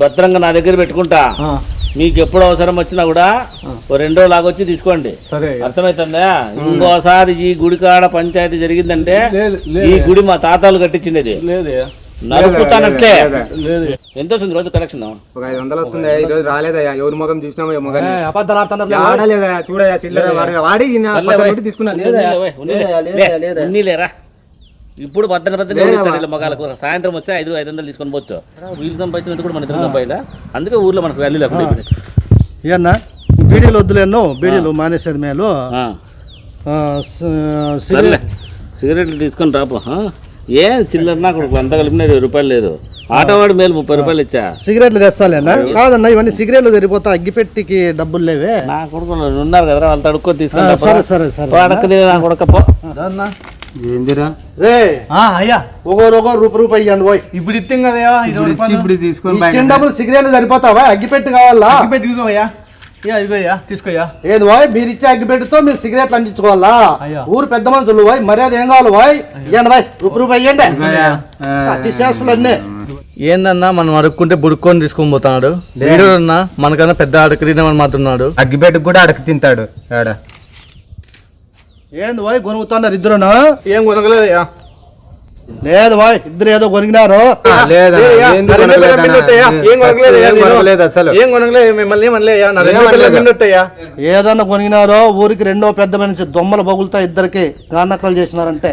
భద్రంగా నా దగ్గర పెట్టుకుంటా. మీకు ఎప్పుడు అవసరం వచ్చినా కూడా ఓ రెండు రోజులు లాగొచ్చి తీసుకోండి. అర్థమవుతుందా ఇంకోసారి ఈ గుడి కాడ పంచాయతీ జరిగిందంటే లేదు ఈ గుడి మా తాతాలు కట్టించిండేది లేదయ్యా నరుకుతానట్లే లేదు ఎంత వస్తుంది రోజు కలెక్షన్ ఒక ఐదు వందలు వస్తుంది ఈ రోజు రాలేదయ్యా. ఎవరి ముఖం చూసినామో చిల్లర వాడి వాడి ఇప్పుడు భద్ర భద్ర ఇస్తారు మగాలకు సాయంత్రం వస్తే ఐదు ఐదు వందలు తీసుకొని పోవచ్చు. వీళ్ళు సంపాదించినంత కూడా మన ఇద్దరు సంపాదిలా అందుకే ఊర్లో మనకు వాల్యూ లేకుండా. ఏమన్నా బీడీలు వద్దులేను బీడీలు మానేసేది మేలు. ఆ, ఆ, స- సర్లే సిగరెట్లు తీసుకొని రాపో? ఏ చిల్లర నాకు అంత కలిపిన ఇరవై రూపాయలు లేదు. ఆటోవాడు మేలు ముప్పై రూపాయలు ఇచ్చా. సిగరెట్లు తెస్తాలేనా కాదన్నా ఇవన్నీ సిగరెట్లు సరిపోతా అగ్గిపెట్టికి డబ్బులు లేవే. నా కొడుకులు ఉన్నారు కదా వాళ్ళతో అడుక్కో తీసుకొని సరే. సరే సరే అడక్కది నా కొడుక పో. ఏందిరా? రే అయ్యా. ఒకరు ఒకరు రూపాయి రూపాయి ఇవ్వండి పోయి ఇప్పుడు కదయ్యా ఇప్పుడు ఇచ్చి ఇప్పుడు తీసుకొని ఇచ్చిన డబ్బులు సిగరెట్లు సరిపోతావా? అగ్గిపెట్టి కావాలా పెట్టుకోవయ్యా ఇయ్యా ఇదిగోయ్యా తీసుకోయ్యా. ఏది వాయ్ మీరు ఇచ్చే అగ్గిపెట్టితో మీరు సిగరెట్లు అందించుకోవాలా అయ్యా. ఊరు పెద్ద మనుషులు వాయ్ మర్యాద ఏం కావాలి వాయ్ ఇవ్వండి వాయ్ రూపాయి రూపాయి ఇవ్వండి అతి అన్నీ ఏందన్నా మనం అడుక్కుంటే బుడుక్కొని తీసుకొని పోతున్నాడు? అన్నా మనకన్నా పెద్ద అడకరినామని మాట్లాడున్నాడు అగ్గిపెట్టుకు కూడా అడక తింటాడు ఆడ. ఏంది వాయ్ కొనుగుతున్నారు ఇద్దరును? ఏం కొనగలేదయ్యా లేదు వాయ్ ఇద్దరు ఏదో కొనిగినారు లేదా వస్తాయా? ఏం ఏం? కొనగలేదు అసలు. ఏం కొనగలేదు మిమ్మల్ని నా రెండు వేల ఏదన్నా కొనిగినారో ఊరికి రెండో పెద్ద మనిషి దొమ్మలు బగులుతా ఇద్దరికి. కానక్కలు చేసినారంటే.